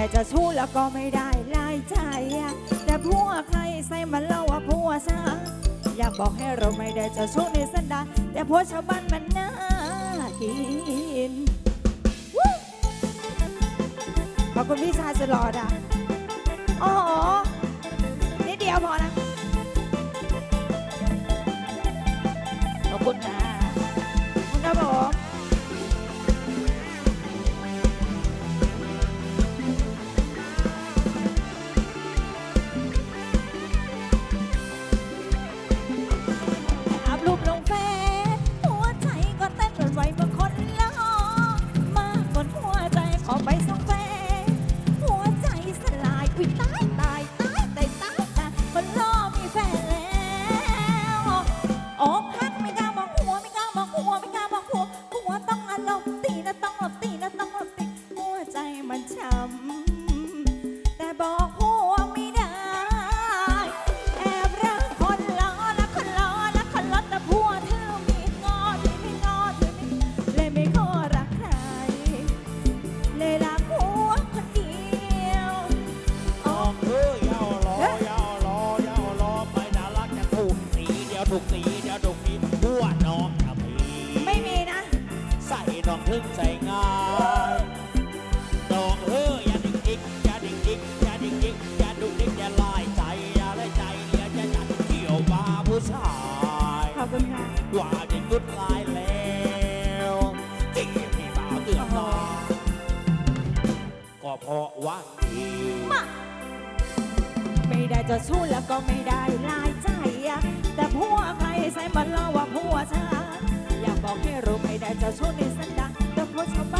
แต่จะชู้แล้วก็ไม่ได้ไล่ใจ แต่ผัวใครใส่มันเล่าว่าผัวฉันอยากบอกให้เราไม่ได้จะชู้ในสันดานแต่ผัวชาวบ้านมันน่ากินขอบคุณพี่ชายสลอดอะโอ้โหนิดเดียวพอนะขอบคุณค่ะคุณครับผม ไม่ได้จะชู้แล้วก็ไม่ได้ลายใจอะแต่ผัวใครใส่มันล้อว่าผัวฉันอยากบอกให้รู้ไม่ได้จะชู้ในสันดานแต่ผัวชาวบ้าน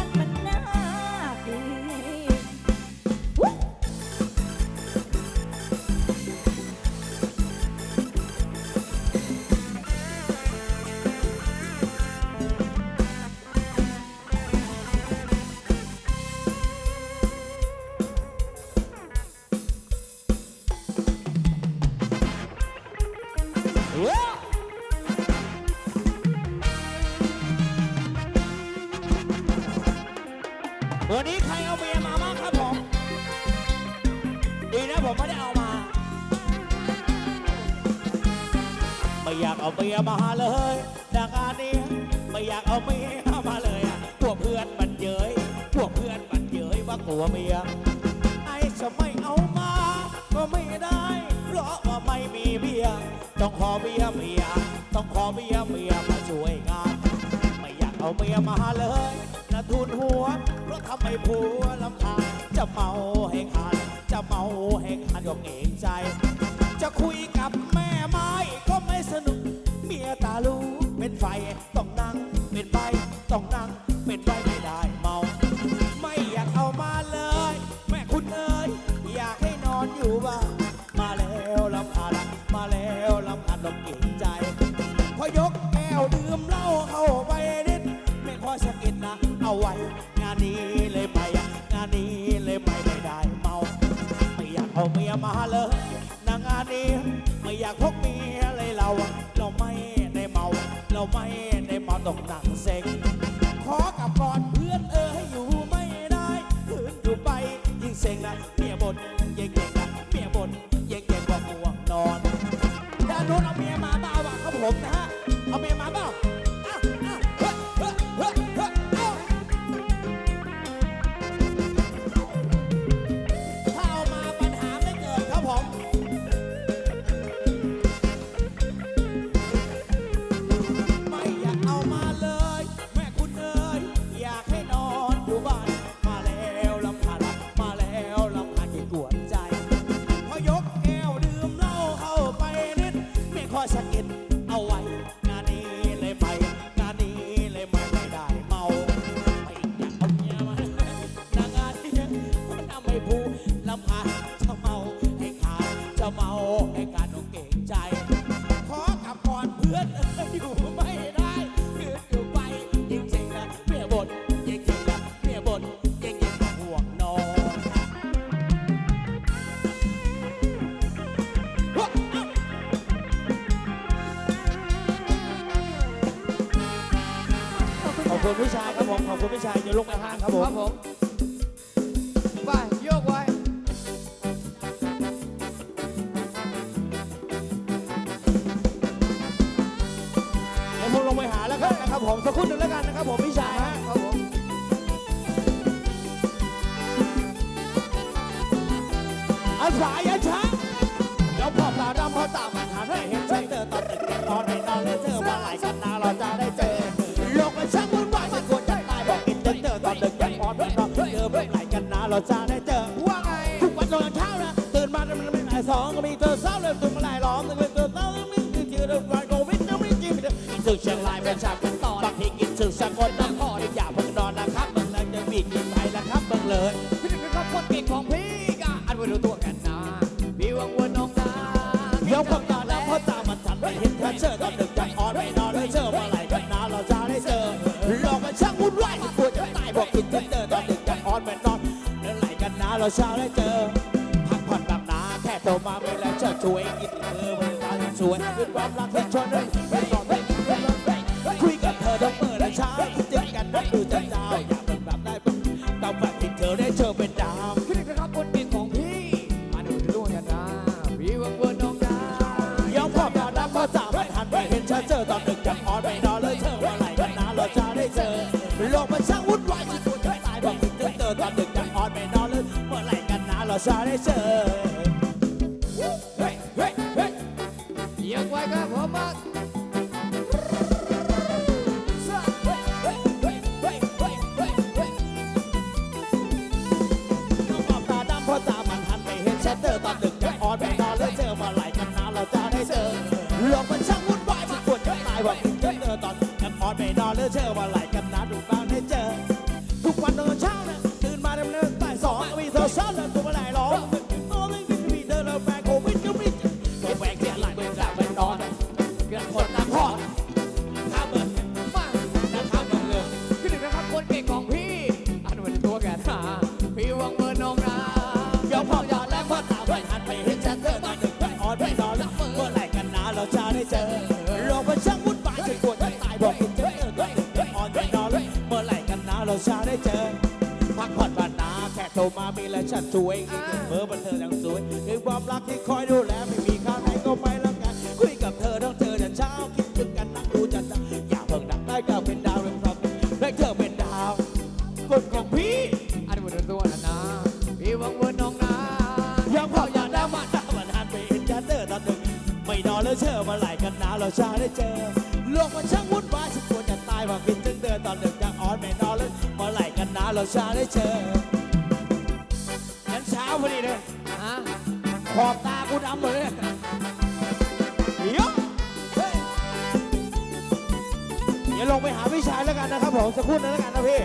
วันนี้ใครเอาเมียมาบ้างครับผม ดีนะผมไม่ได้เอามา ไม่อยากเอาเมียมาเลยดังอันนี้ไม่อยากเอาเมียมาเลยอะพวกเพื่อนมันเย้ยพวกเพื่อนมันเย้ยว่ากลัวเมียไอ้จะไม่เอามา ก็ไม่ได้ เพราะว่าไม่มีเบียร์ต้องขอเบียร์เมียต้องขอเบียร์เมียมาช่วยงาน ไม่อยากเอาเมียมาเลย ทุนหัว เพราะทำให้ผัวลำคาญจะเมาให้ขาดจะเมาให้ขาดก็เกรงใจ จะคุยกับแม่ไม้ก็ไม่สนุก เมียตาลูเป็นไฟต้องนั่งเป็นใบต้องนั่ง เอาเลยนางงานนี้ไม่อยากพกเมียเลยเรา เราไม่ได้เมา เราไม่ได้เมาตกหนังเซ็งขอกลับก่อนเพื่อนเออให้อยู่ไม่ได้คืนอยู่ไปยิ่งเซ็งนะเมียบ่นเย่ง คุณพี่ชายครับผม ขอบคุณพี่ชายอย่าลุกไปห้างครับผมครับผมไปโยกไว้เดี๋ยวผมลงไปหาแล้วกันนะครับผมสักครู่นึ่งแล้วกันนะครับผมพี่ชายฮะครับผมอาสายอาช้าแล้วพออสาวดำพ่อตาม เราจะได้เจอว่าไงทุกวันตอนเช้านะตื่นมามันไม่ไหนสองก็มีเธอเศร้าเลยตื่นมาหลายร้องตื่นมาเธอเศร้าไม่ตื่นเจอเรื่องไฟโควิดแล้วไม่จริงกินสึกเชียงรายเป็นฉากเป็นตอนบางทีกินสึกสกลนครอย่าเพิ่งนอนนะครับเมืองเลยจะมีกินไปแล้วครับเมืองเลยพี่หนึ่งนครับคนเก่งของพี่ก็อันว่าดูตัวกันนะพี่วังวนน้องนาเดี๋ยวความตาแล้วพอตามันทันไม่เห็นแค่เชื่อตอนดึก ร่กันนะเราได้เจอ พักผ่อนแบบนาแค่โตมาไม่แล้วเชิดช่วยกินมือเวลาที่สวยคือความรักที่ชวนให้ไม่รอไม่คุยกับเธอทั้งเมื่อและเช้าคิดถึงกันนับดูจะดาวอยากเป็นแบบได้ปุ๊บต้องแบบที่เธอได้เจอเป็นดาวพี่หนึ่งนะครับคนเก่งของพี่อันว่าดูตัวกันนะพี่วังวนน้องนายอมพ่อตาดำพ่อตาไม่ทันไม่เห็นฉันเจอตอนดึกจังอ่อนไม่นอนเลยเธอว่าไหร่กันนะเราจะได้เจอโลกมันช่างวุ่นวายที่ควรจะตายบอกถึงเธอตอนดึกจังอ่อนไม่นอน กันนะเราจะได้เจอเฮ้ยเฮ้ยเฮ้ยยังไว้ครับผมมาเฮ้ยเฮ้ยเฮ้ยเฮ้ยเฮ้ยเฮ้ยเฮ้ยน้องบอกตาดำเพราะตามันหันไปเห็นฉันเจอตอนดึกจะอ่อนไปนอนแล้วเจอมาไหลกันนานเราจะได้เจอโลกมันช่างวุ่นวายที่ควรจะตายบอกคิดถึงเธอตอนกันอ่อนไปนอนแล้วเจอมาไหลกันนาน เราจะได้เจอพักผ่อนบ้านนาแค่โทรมามีและฉันช่วยคิดถึงเบอร์บันเทิงอย่างสวยคือความรักที่คอยดูแลไม่มีค่าไหนก็ไม่ละกันคุยกับเธอต้องเจอแต่เช้าคิดถึงกันนั่งดูจันทร์อย่าเพิ่งดักได้ก็เป็นดาวเรืองรองได้เธอเป็นดาวคนของพี่อันวันตัวนะนะพี่วังเบอร์น้องนายังพออยากได้มาดามันหันไปเห็นฉันเจอตอนดึกไม่นอนแล้วเชื่อมาไหลกันนะเราชาได้เจอโลกมันช่างวุ่นวายฉันควรจะตายเพราะคิดถึงเธอตอนดึกจะอ่อนไม่ เราชาได้เจองั้นเช้าพอดีเลยฮะขอบตากูดำหมดเลยเดี๋ยวเฮ้ยเดี๋ยวลงไปหาพี่ชายแล้วกันนะครับผมสักครู่นึงแล้วกันนะพี่